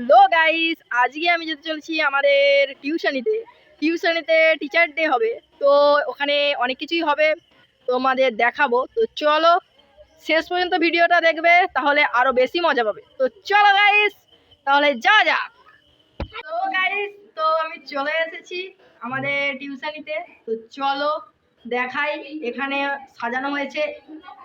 Hello guys আজকে আমি যেতে চলেছি আমাদের টিউশনিতে টিউশনিতে টিচার ডে হবে। তো ওখানে অনেক কিছুই হবে। তোমাদের দেখাবো। তো চলো, শেষ পর্যন্ত ভিডিওটা দেখবে, তাহলে আরও বেশি মজা পাবে। তো চলো গাইস তাহলে যা যা তো গাইস তো আমি চলে এসেছি আমাদের টিউশনিতে তো চলো, দেখাই। এখানে সাজানো হয়েছে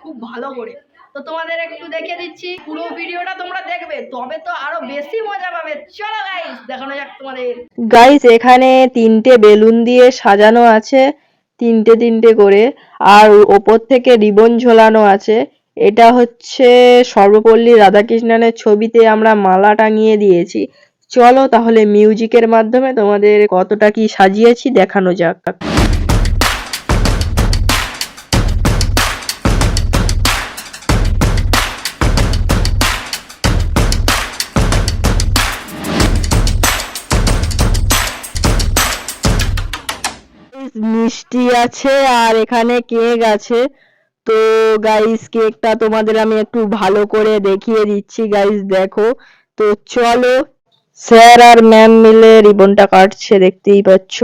খুব ভালো করে। তো তোমাদের একটু দেখিয়ে দিচ্ছি, পুরো ভিডিওটা তোমরা দেখবে, তবে তো আরও বেশি মজা পাবে। চলো গাইস দেখানো যাক তোমাদের। গাইস এখানে তিনটে বেলুন দিয়ে সাজানো আছে, তিনটে তিনটে করে। আর ওপর থেকে রিবন ঝোলানো আছে। এটা হচ্ছে সর্বপল্লী রাধাকৃষ্ণনের ছবিতে আমরা মালা টাঙিয়ে দিয়েছি। চলো তাহলে মিউজিকের মাধ্যমে তোমাদের কতটা কি সাজিয়েছি দেখানো যাক। মিষ্টি আছে আর এখানে কেক আছে। তো গাইস কেকটা তোমাদের আমি একটু ভালো করে দেখিয়ে দিচ্ছি গাইস দেখো। তো চলো, স্যার আর ম্যাম মিলে রিবনটা কাটছে, দেখতেই পাচ্ছ।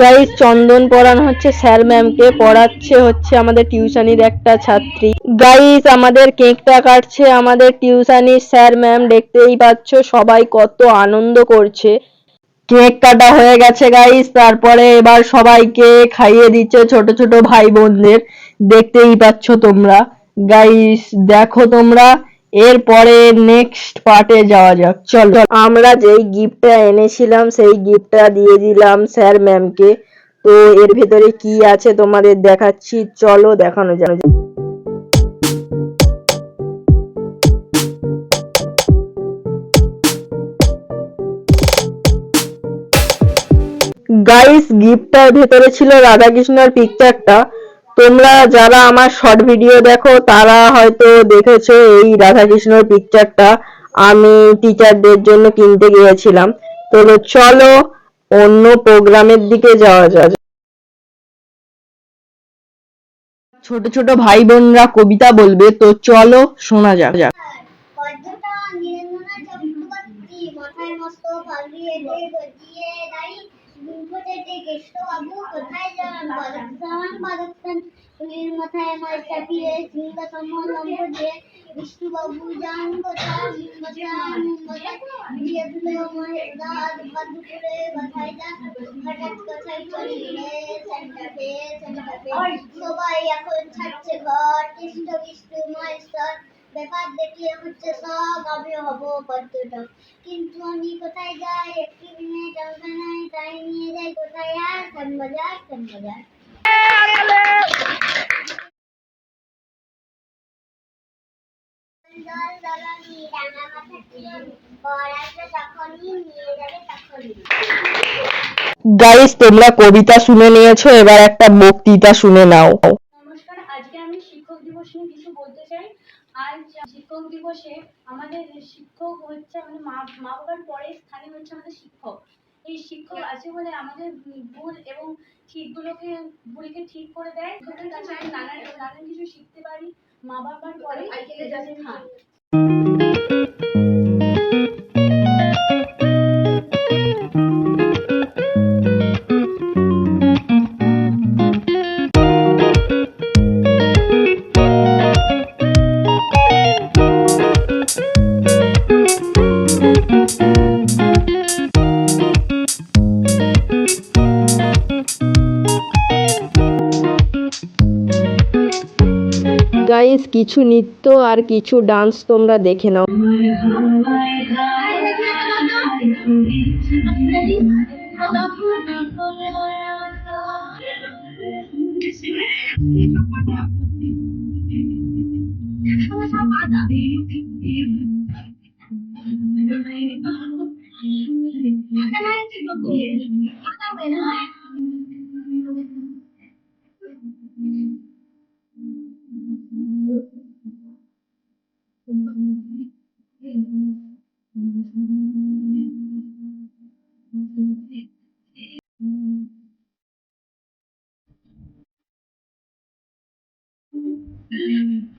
গাইস চন্দন পড়ানো হচ্ছে, স্যার ম্যামকে পড়াচ্ছে হচ্ছে আমাদের টিউশনির একটা ছাত্রী। গাইস আমাদের কেকটা কাটছে আমাদের টিউশনির স্যার ম্যাম দেখতেই পাচ্ছ, সবাই কত আনন্দ করছে। কেক কাটা হয়ে গেছে গাইস তারপরে এবার সবাইকে খাইয়ে দিচ্ছে ছোট ছোট ভাই বোনদের দেখতেই পাচ্ছ তোমরা। গাইস দেখো তোমরা। এরপরে নেক্সট পার্টে যাওয়া যাক। চলো। আমরা যেই গিফটটা এনেছিলাম, সেই গিফটটা দিয়ে দিলাম স্যার ম্যামকে তো এর ভেতরে কি আছে তোমাদের দেখাচ্ছি। চলো দেখানো যাক। গাইস গিফটটার ভেতরে ছিল রাধাকৃষ্ণর পিকচারটা তোমরা যারা আমার শর্ট ভিডিও দেখো, তারা হয়তো দেখেছ এই রাধাকৃষ্ণর পিকচারটা আমি টিচারদের জন্য কিনতে গিয়েছিলাম। তো চলো অন্য প্রোগ্রামের দিকে যাওয়া যাক। ছোট ছোট ভাই বোনরা কবিতা বলবে, তো চলো শোনা যাক। যাক মাথায় মস্ত কেষ্টবাবু কোথায় যান বাদকস্থান বাদকস্থান ফুলের মাথায় মাছ চাপিয়ে সিংহাসন লম্ব দিয়ে বিষ্ণুবাবু যান কোথায়? লিঙ্গচান দিয়ে দিল মহেশ দাঁত ভাত দুপুরে কোথায় যান হঠাৎ কোথায় চলিলে সেন্টাপে সেন্টাপে সবাই এখন ছাড়ছে ঘর। কৃষ্ণ বিষ্ণু মহেশ্বর ব্যাপার দেখলে হচ্ছে সব, আমি হব পর্যটক কিন্তু আমি কোথায় যাই? একটি দিনে চলবে নাই তাই নিয়ে যাই। কোথায় আর? শ্যামবাজার শ্যামবাজার। দল তখনই গাইস তোমরা কবিতা শুনে নিয়েছো, এবার একটা বক্তৃতা শুনে নাও নমস্কার আজকে আমি শিক্ষক দিবস নিয়ে কিছু বলতে চাই আজ শিক্ষক দিবসে আমাদের শিক্ষক হচ্ছে আমাদের মা মা বাবার পরে স্থানে হচ্ছে আমাদের শিক্ষক। এই শিক্ষক আছে বলে আমাদের ভুল এবং ঠিক গুলোকে ভুলকে ঠিক করে দেয়। নানান নানান কিছু শিখতে পারি মা বাবার পরে। गाइस किछु नृत्य और किचु डांस तुम्हारा देखे ना Thank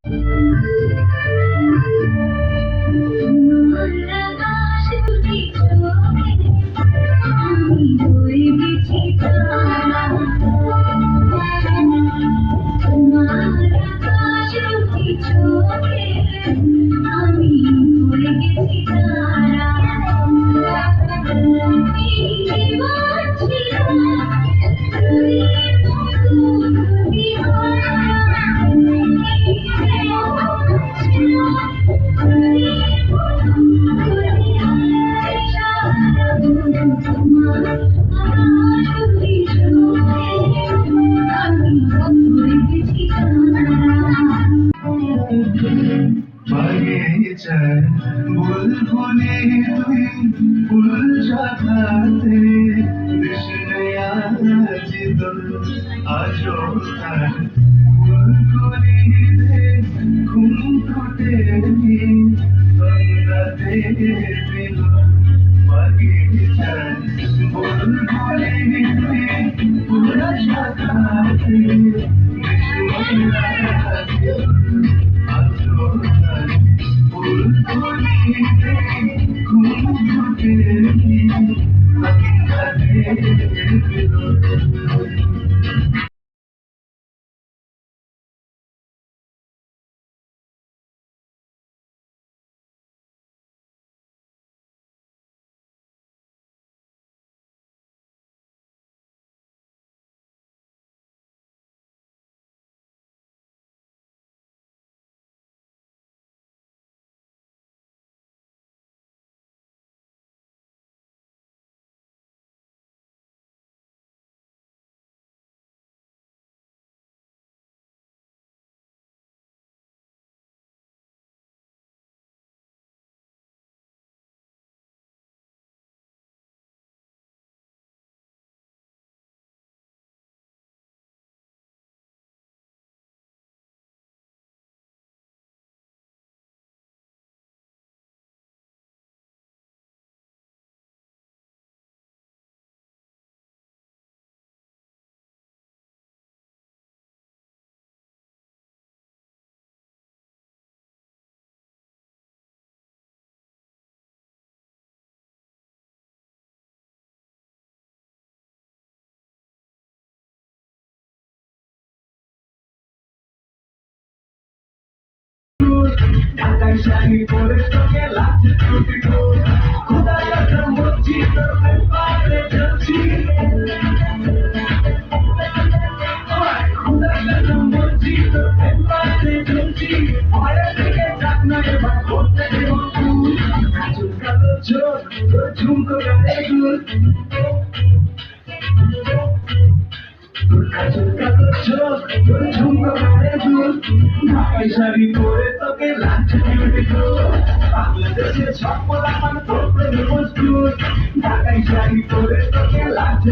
you. মনে ফুল শাখাতে কৃষ্ণয়া জিত আজো ফুল করিতে ঘুম ফুটে সন্ধ্যাতে দিল বাগিচা ফুল করিতে I'm শাড়ি পরে তোকে লাগছে বিউটিফুল বাংলাদেশের সকল আমার তোর প্রেমে প্রস্তুত ঢাকাই শাড়ি পরে তোকে লাগছে শাড়ি পরে তোকে লাগছে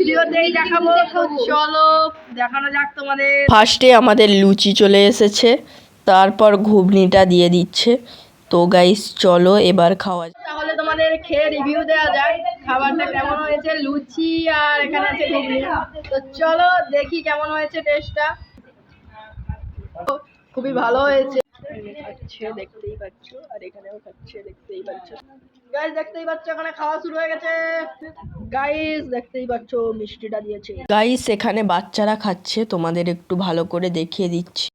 ভিডিওতেই দেখাবো। তো চলো দেখানো যাক তোমাদের। ফার্স্টে আমাদের লুচি চলে এসেছে। তারপর ঘুগনিটা দিয়ে দিচ্ছে। তো গাইস চলো এবার খাওয়া। তাহলে তোমাদের খেয়ে রিভিউ দেওয়া যায় খাবারটা কেমন হয়েছে লুচি আর এখানে আছে ঘুগনি। তো চলো দেখি কেমন হয়েছে টেস্টটা খুবই ভালো হয়েছে। খাচ্ছে দেখতেই পাচ্ছ আর এখানেও খাচ্ছে দেখতেই পাচ্ছ। গাইস দেখতেই পাচ্ছ এখানে খাওয়া শুরু হয়ে গেছে। গাইস দেখতেই পাচ্ছ মিষ্টিটা দিয়েছে। গাইস এখানে বাচ্চারা খাচ্ছে তোমাদের একটু ভালো করে দেখিয়ে দিচ্ছি।